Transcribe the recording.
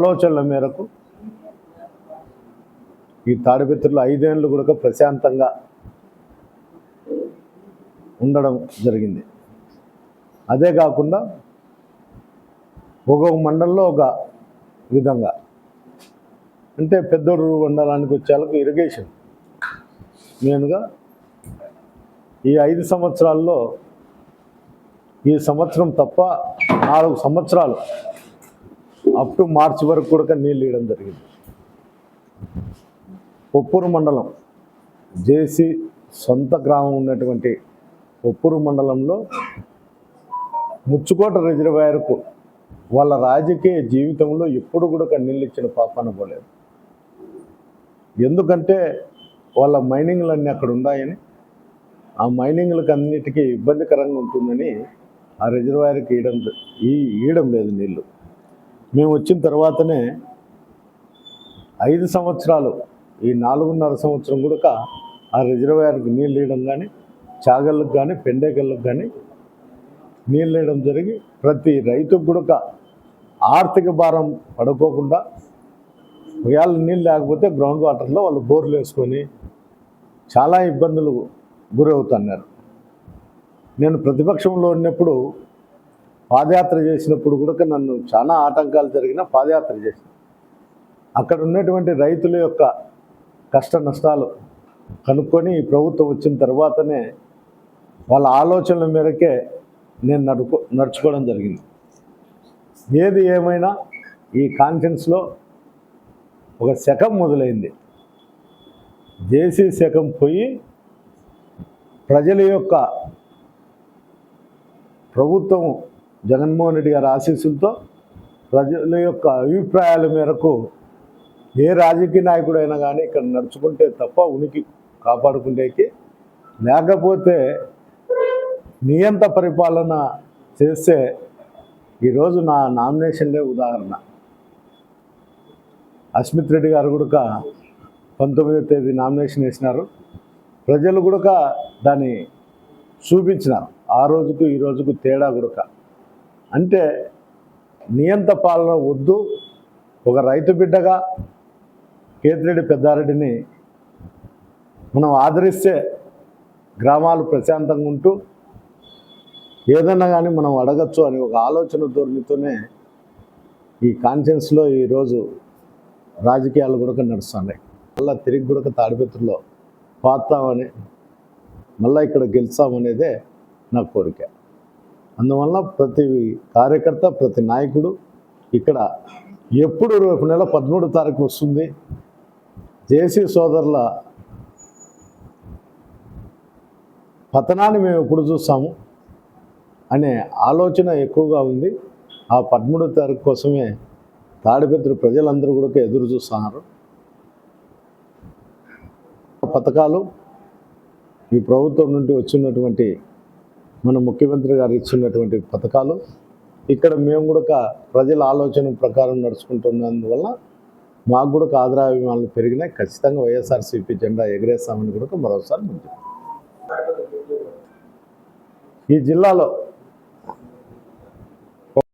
ఆలోచనల మేరకు ఈ తాడిపిత్రులు ఐదేళ్ళు కూడా ప్రశాంతంగా ఉండడం జరిగింది. అదే కాకుండా ఒక్కొక్క మండలంలో ఒక విధంగా. అంటే పెద్దూరు మండలానికి వచ్చేలకు ఇరిగేషన్. మెయిన్గా ఈ ఐదు సంవత్సరాల్లో ఈ సంవత్సరం తప్ప నాలుగు సంవత్సరాలు అప్ టు మార్చి వరకు కూడా నీళ్ళు ఇవ్వడం జరిగింది. ఒప్పూరు మండలం జేసీ సొంత గ్రామం ఉన్నటువంటి ఒప్పూరు మండలంలో ముచ్చుకోట రిజర్వాయర్కు వాళ్ళ రాజకీయ జీవితంలో ఎప్పుడు కూడా నీళ్ళు ఇచ్చిన పాపాన పోలేదు ఎందుకంటే వాళ్ళ మైనింగ్లు అన్నీ అక్కడ ఉన్నాయని ఆ మైనింగ్లకు అన్నిటికీ ఇబ్బందికరంగా ఉంటుందని ఆ రిజర్వాయర్కి ఇయడం ఈ ఇయడం లేదు నీళ్ళు మేము వచ్చిన తర్వాతనే ఐదు సంవత్సరాలు ఈ నాలుగున్నర సంవత్సరం కూడా ఆ రిజర్వాయర్కి నీళ్ళు ఇవ్వడం కానీ చాగళ్ళకు కానీ పెండేకళ్ళకు కానీ నీళ్ళు ఇవ్వడం జరిగి ప్రతి రైతుకు కూడా ఆర్థిక భారం పడుకోకుండా ఒకవేళ నీళ్ళు లేకపోతే గ్రౌండ్ వాటర్లో వాళ్ళు బోర్లు వేసుకొని చాలా ఇబ్బందులు గురవుతున్నారు. నేను ప్రతిపక్షంలో ఉన్నప్పుడు పాదయాత్ర చేసినప్పుడు కూడా నన్ను చాలా ఆటంకాలు జరిగిన పాదయాత్ర చేసిన. అక్కడ ఉన్నటువంటి రైతుల యొక్క కష్ట నష్టాలు కనుక్కొని ప్రభుత్వం వచ్చిన తర్వాతనే వాళ్ళ ఆలోచనల మేరకే నేను నడుపు నడుచుకోవడం జరిగింది. ఏది ఏమైనా ఈ కాన్ఫరెన్స్లో ఒక శకం మొదలైంది. జేసీ శకం పోయి ప్రజల యొక్క ప్రభుత్వం జగన్మోహన్ రెడ్డి గారి ఆశీస్సులతో ప్రజల యొక్క అభిప్రాయాల మేరకు ఏ రాజకీయ నాయకుడైనా కానీ ఇక్కడ నడుచుకుంటే తప్ప ఉనికి కాపాడుకుంటేకి లేకపోతే నియంత పరిపాలన చేస్తే ఈరోజు నా నామినేషన్లే ఉదాహరణ. అస్మిత్ రెడ్డి గారు కూడా పంతొమ్మిదో తేదీ నామినేషన్ వేసినారు. ప్రజలు కూడా దాన్ని చూపించినారు. ఆ రోజుకు ఈ రోజుకు తేడా గుడక అంటే నియంత పాలన వద్దు. ఒక రైతు బిడ్డగా కేతిరెడ్డి పెద్దారెడ్డిని మనం ఆదరిస్తే గ్రామాలు ప్రశాంతంగా ఉంటూ ఏదన్నా కానీ మనం అడగచ్చు అని ఒక ఆలోచన ధోరణితోనే ఈ కాన్షియన్స్లో ఈరోజు రాజకీయాలు కూడా నడుస్తున్నాయి. మళ్ళీ తిరిగి కూడా తాడిపెత్తుల్లో పాతామని మళ్ళీ ఇక్కడ గెలుస్తామనేదే నా కోరిక. అందువల్ల ప్రతి కార్యకర్త ప్రతి నాయకుడు ఇక్కడ ఎప్పుడు రేపు నెల పదమూడు తారీఖు వస్తుంది. జేసీ సోదరుల పతనాన్ని మేము ఎప్పుడు చూస్తాము అనే ఆలోచన ఎక్కువగా ఉంది. ఆ పదమూడో తారీఖు కోసమే తాడిపత్రి ప్రజలందరూ కూడా ఎదురు చూస్తున్నారు. పథకాలు ఈ ప్రభుత్వం నుండి వచ్చినటువంటి మన ముఖ్యమంత్రి గారు ఇచ్చినటువంటి పథకాలు ఇక్కడ మేము కూడా ప్రజల ఆలోచన ప్రకారం నడుచుకుంటున్నందువల్ల మాకు కూడా ఆదరాభిమానులు పెరిగినాయి. ఖచ్చితంగా వైఎస్ఆర్సీపీ జెండా ఎగరేస్తామని కూడా మరోసారి ముందు ఈ జిల్లాలో